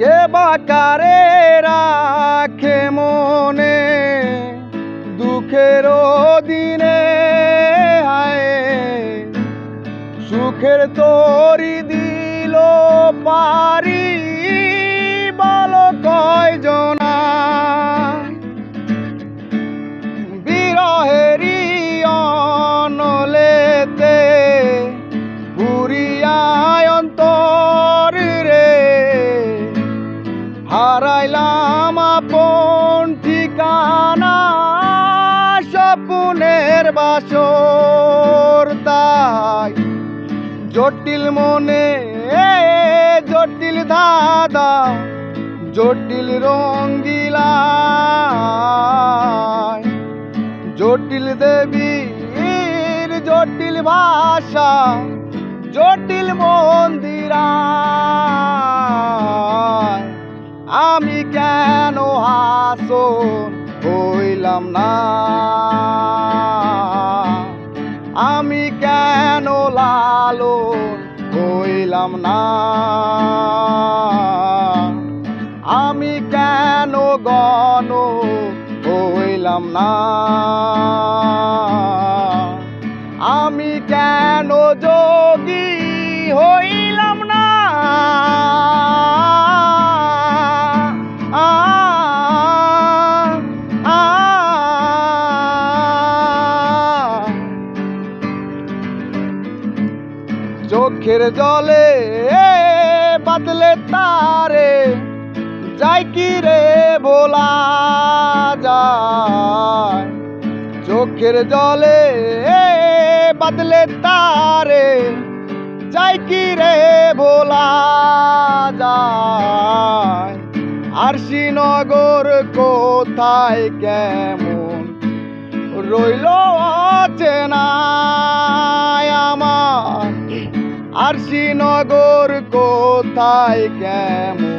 কে বাকারে রাখে মনে? দুঃখের দিনে হায় সুখের তরি দিল পারি বাসর তাই জটিল মনে জটিল ধাঁধা, জটিল রঙ্গিলা জটিল দেবীর জটিল ভাষা, জটিল মন্দিরা আমি কেন হাসন হইলাম না? আমি কেন লালন হইলাম না? আমি কেন গণ হইলাম না? চোখের জলে বাদলে তারে। যাই কি রে বলা যায়? চোখের জলে বাদলে তারে। যাই কি রে বলা যায়? আর শ্রীনগর কোথায় কেমন? রইল অচেনায় আমার নগর কোথায় কেমন